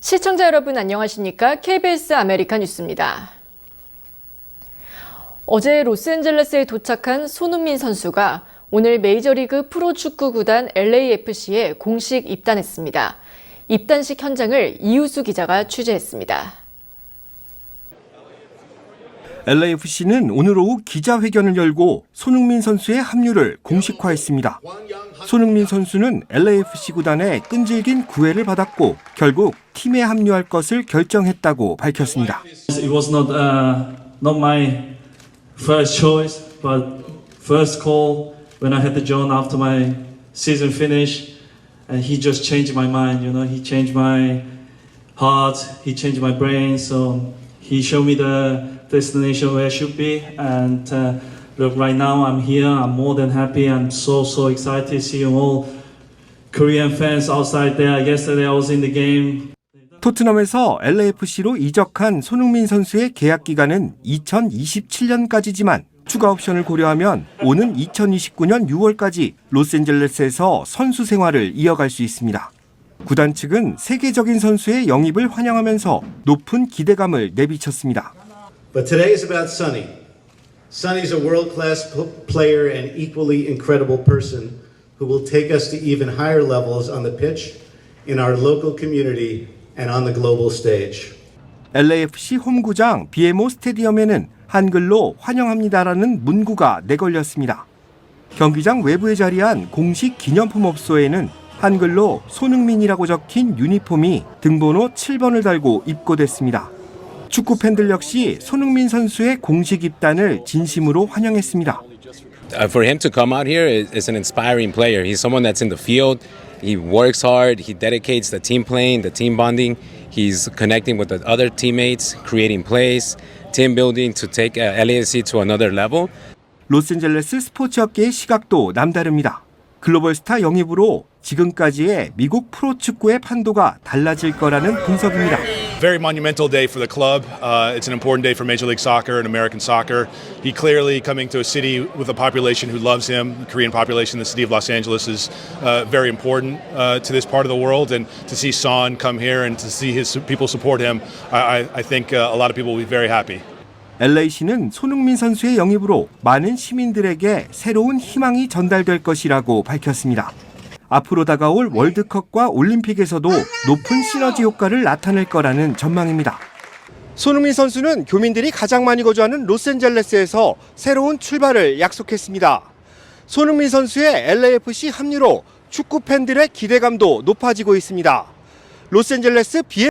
시청자 여러분 안녕하십니까? KBS 아메리카 뉴스입니다. 어제 로스앤젤레스에 도착한 손흥민 선수가 오늘 메이저리그 프로축구 구단 LAFC에 공식 입단했습니다. 입단식 현장을 이우수 기자가 취재했습니다. LAFC는 오늘 오후 기자회견을 열고 손흥민 선수의 합류를 공식화했습니다. 손흥민 선수는 LAFC 구단의 끈질긴 구애를 받았고 결국 팀에 합류할 것을 결정했다고 밝혔습니다. It was not uh, not my first choice, but first call when I had to join after my season finish, and he just changed my mind. You know, he changed my heart, he changed my brain. So he showed me the destination where I should be, and uh, look, right now I'm here. I'm more than happy. I'm so so excited seeing all Korean fans outside there. Yesterday I was in the game. 토트넘에서 LAFC로 이적한 손흥민 선수의 계약 기간은 2027년까지지만 추가 옵션을 고려하면 오는 2029년 6월까지 로스앤젤레스에서 선수 생활을 이어갈 수 있습니다. 구단 측은 세계적인 선수의 영입을 환영하면서 높은 기대감을 내비쳤습니다. But today is about Sonny. Sonny's a world class p- player and equally incredible person who will take us to even higher levels on the pitch, in our local community, and on the global stage. LAFC 홈구장 BMO 스테디움에는 한글로 환영합니다라는 문구가 내걸렸습니다. 경기장 외부에 자리한 공식 기념품 업소에는 한글로 손흥민이라고 적힌 유니폼이 등번호 7번을 달고 입고됐습니다. 축구 팬들 역시 손흥민 선수의 공식 입단을 진심으로 환영했습니다. uh, for him to come out here is, is an inspiring player. He's someone that's in the field. He works hard. He dedicates the team playing, the team bonding. He's connecting with the other teammates, creating plays, team building to take uh, LAFC to another level. 로스앤젤레스 스포츠 업계의 시각도 남다릅니다. 글로벌 스타 영입으로 지금까지의 미국 프로축구의 판도가 달라질 거라는 분석입니다. very monumental day for the club. Uh, it's an important day for Major League Soccer and American soccer. He clearly coming to a city with a population who loves him. The Korean population, the city of Los Angeles, is uh, very important uh, to this part of the world. And to see Son come here and to see his people support him, I, I, I think uh, a lot of people will be very happy. LA시는 손흥민 선수의 영입으로 많은 시민들에게 새로운 희망이 전달될 것이라고 밝혔습니다. 앞으로 다가올 월드컵과 올림픽에서도 높은 시너지 효과를 나타낼 거라는 전망입니다. 손흥민 선수는 교민들이 가장 많이 거주하는 로스앤젤레스에서 새로운 출발을 약속했습니다. 손흥민 선수의 LAFC 합류로 축구 팬들의 기대감도 높아지고 있습니다. 로스앤젤레스 비